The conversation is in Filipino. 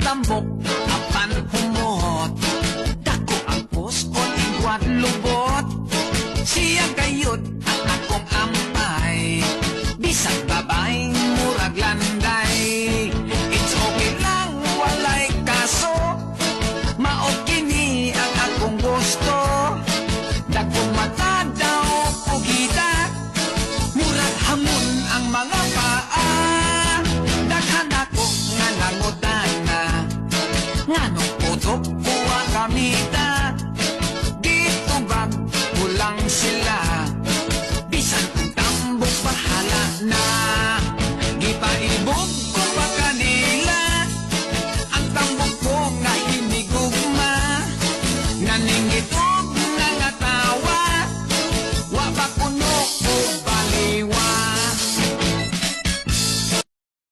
Tambok, apan humot. Dako ang poskon, igwat lubot Siya Ano Manganong putok o kamita. Dito bag kulang sila? Bisan ang tambok bahala na. Di pa ibog ko pa kanila. Ang tambok ko nga hinigugma Naningito